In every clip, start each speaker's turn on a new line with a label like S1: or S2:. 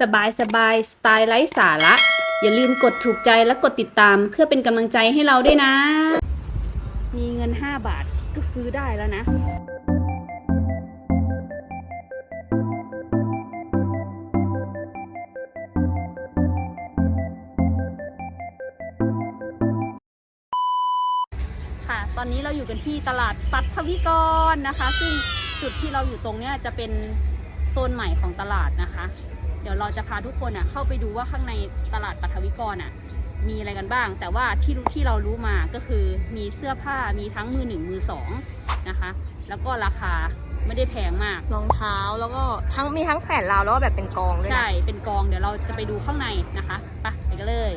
S1: สบายสบายสไตล์ไร้สาระ อย่าลืมกดถูกใจและกดติดตามเพื่อเป็นกำลังใจให้เราด้วยนะ มีเงิน 5 บาทก็ซื้อได้แล้วนะค่ะ ตอนนี้เราอยู่กันที่ตลาดปัทวิกรนะคะ ซึ่งจุดที่เราอยู่ตรงเนี้ยจะเป็นโซนใหม่ของตลาดนะคะ ดี๋ยวเราจะพาทุกคนอะเข้าไปดูว่าข้างในตลาดปัทวิกรอะมีอะไรกันบ้าง แต่ว่าที่รู้ที่เรารู้มาก็คือมีเสื้อผ้ามีทั้งมือหนึ่งมือสองนะคะ แล้วก็ราคาไม่ได้แพงมาก
S2: รองเท้าแล้วก็ทั้งมีทั้งแผ่นราวแล้วก็แบบเป็นกองด้วยนะ
S1: ใช่เป็นกองเดี๋ยวเราจะไปดูข้างในนะคะไปไปกันเลย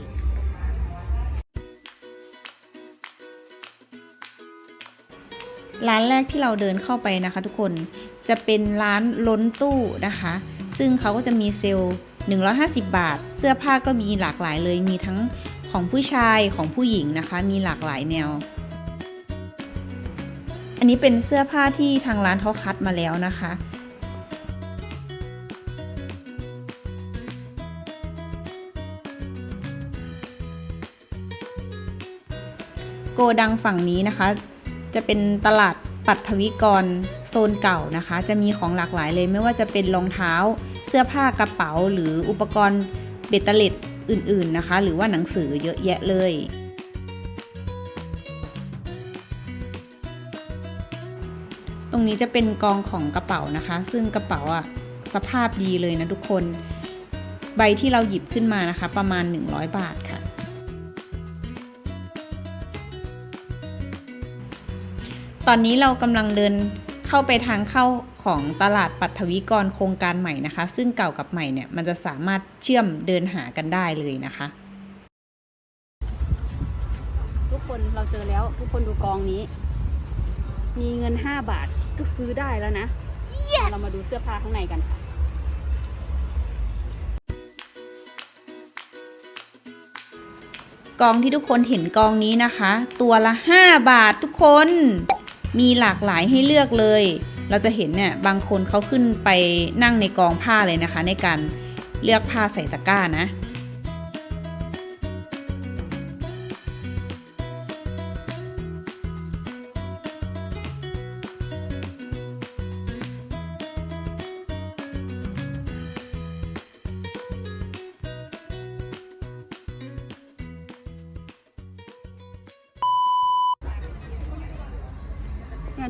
S3: ร้านแรกที่เราเดินเข้าไปนะคะ ทุกคนจะเป็นร้านล้นตู้นะคะ ซึ่งเขาก็จะมีเซลล์ 150 บาท เสื้อผ้าก็มีหลากหลายเลย มีทั้งของผู้ชายของผู้หญิงนะคะ มีหลากหลายแนว อันนี้เป็นเสื้อผ้าที่ทางร้านเขาคัดมาแล้วนะคะโกดังฝั่งนี้นะคะ จะเป็นตลาดปัทวิกรโซนเก่านะคะ จะมีของหลากหลายเลยไม่ว่าจะเป็นรองเท้า เสื้อผ้ากระเป๋าหรืออุปกรณ์เบตเตอร์เล็ดอื่นๆนะคะ หรือว่าหนังสือเยอะแยะเลย ตรงนี้จะเป็นกองของกระเป๋านะคะ ซึ่งกระเป๋าอะสภาพดีเลยนะทุกคน ใบที่เราหยิบขึ้นมานะคะ ประมาณ 100 บาทค่ะ ตอนนี้เรากำลังเดิน เข้าไปทางเข้าของตลาดปัทวิกรโครงการใหม่นะคะ ซึ่งเก่ากับใหม่เนี่ยมันจะสามารถเชื่อมเดินหากันได้เลยนะคะ
S1: ทุกคนเราเจอแล้วทุกคนดูกองนี้ มีเงิน 5 บาทก็ซื้อได้แล้วนะเรามาดูเสื้อผ้าข้างในกันค่ะ
S3: กองที่ทุกคนเห็นกองนี้นะคะ ตัวละ 5 บาททุกคน มีหลากหลายให้เลือกเลย เราจะเห็นเนี่ยบางคนเขาขึ้นไปนั่งในกองผ้าเลยนะคะ ในการเลือกผ้าใส่ตะกร้านะ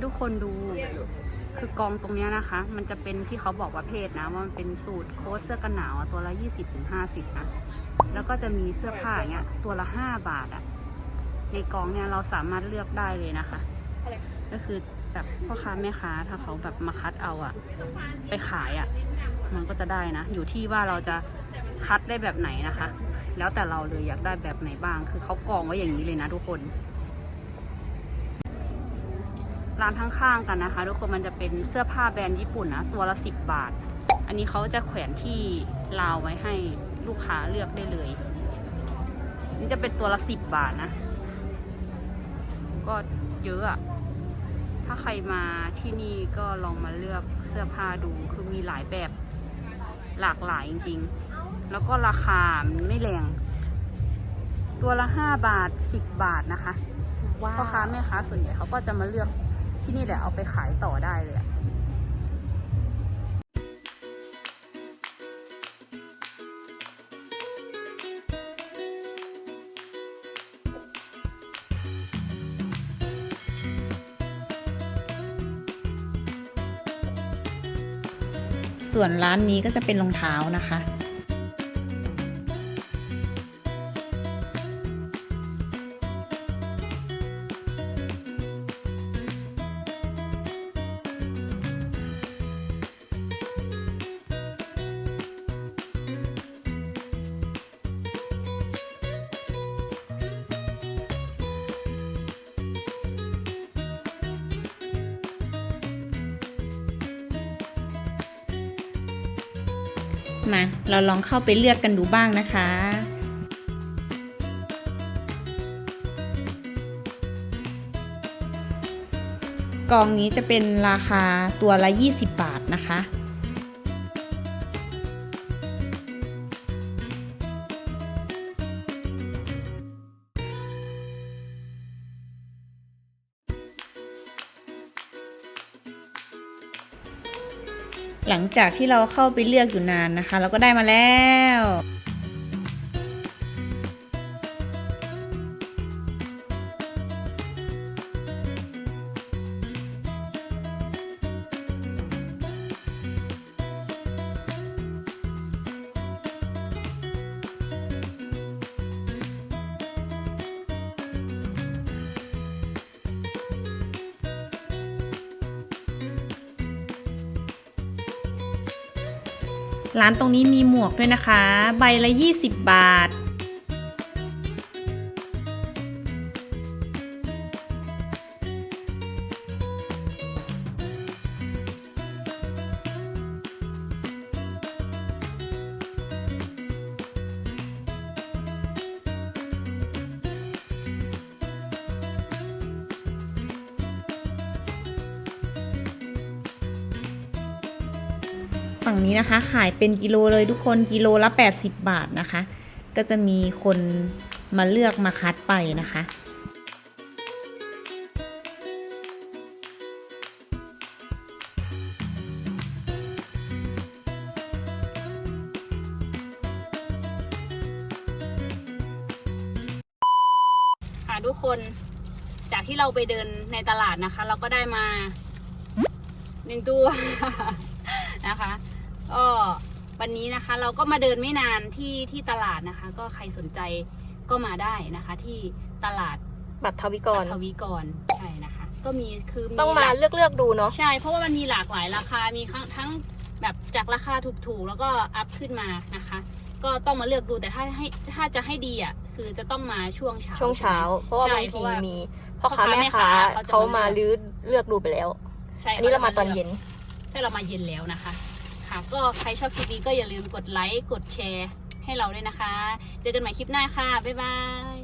S1: ทุกคนดู คือกองตรงเนี้ยนะคะ มันจะเป็นที่เขาบอกว่าเพศนะว่ามันเป็นสูตรโค้ทเสื้อกันหนาวอะตัวละยี่สิบถึงห้าสิบนะ แล้วก็จะมีเสื้อผ้าอย่างเงี้ย ตัวละห้าบาทอะในกองเนี่ยเราสามารถเลือกได้เลยนะคะ ก็คือแบบพ่อค้าแม่ค้าถ้าเขาแบบมาคัดเอาอะไปขายอะมันก็จะได้นะ อยู่ที่ว่าเราจะคัดได้แบบไหนนะคะ แล้วแต่เราเลยอยากได้แบบไหนบ้าง คือเขากองไว้อย่างนี้เลยนะทุกคน ร้านข้างๆกันนะคะ ทุกคนมันจะเป็นเสื้อผ้าแบรนด์ญี่ปุ่นนะตัวละสิบบาท อันนี้เขาจะแขวนที่ราวไว้ให้ลูกค้าเลือกได้เลย นี่จะเป็นตัวละสิบบาทนะ ก็เยอะอะถ้าใครมาที่นี่ก็ลองมาเลือกเสื้อผ้าดูคือมีหลายแบบหลากหลายจริง ๆ แล้วก็ราคาไม่แรง ตัวละห้าบาทสิบบาทนะคะ
S2: ว้า
S1: พ่อค้าแม่ค้าส่วนใหญ่เขาก็จะมาเลือก ที่นี่แหละเอาไปขายต่อได้เลยอะ
S3: ส่วนร้านนี้ก็จะเป็นรองเท้านะคะ มา เราลองเข้าไปเลือกกันดูบ้างนะคะกองนี้จะเป็นราคาตัวละ 20 บาทนะคะ หลังจากที่เราเข้าไปเลือกอยู่นานนะคะ เราก็ได้มาแล้ว ร้านตรงนี้มีหมวกด้วยนะคะ ใบละ 20 บาท ฝั่งนี้นะคะ ขายเป็นกิโลเลยทุกคนกิโลละ 80 บาทนะคะ ก็จะมีคนมาเลือกมาคัดไปนะคะ
S1: ค่ะทุกคนจากที่เราไปเดินในตลาดนะคะ เราก็ได้มาหนึ่งตัวนะคะ ก็วันนี้นะคะเราก็มาเดินไม่นานที่ที่ตลาดนะคะ ก็ใครสนใจก็มาได้นะคะ ที่ตลาด
S2: บัตรทวิกร
S1: ทวีกรใช่นะคะ ก็มีคือ
S2: ต้องมา
S1: หลก
S2: เลือกเลือกๆดูเนาะ
S1: ใช่ เพราะว่ามันมีหลากหลายราคามีทั้งทั้งแบบจากราคาถูกๆ แล้วก็อัพขึ้นมานะคะ ก็ต้องมาเลือกดูแต่ถ้าให้ถ้าจะให้ดีอะคือจะต้องมาช่วงเช้า
S2: ช่วงเช้า เพราะว่า
S1: ใช่
S2: บาง
S1: เพ
S2: ที
S1: ราะว่า
S2: มีพ่อค้า
S1: พ่อค้า
S2: แม่ค้า
S1: แม่ค้าเขาจะ
S2: เขา
S1: มา
S2: มา
S1: เลื
S2: ลื้
S1: อ
S2: อกเลือกดูไปแล้ว
S1: ใช่
S2: อันนี้เรามาตอนเย็น
S1: ใช่เรามาเย็นแล้วนะคะ ค่ะ ก็ใครชอบคลิปนี้ก็อย่าลืมกดไลค์กดแชร์ให้เราด้วยนะคะ เจอกันใหม่คลิปหน้าค่ะ บ๊ายบาย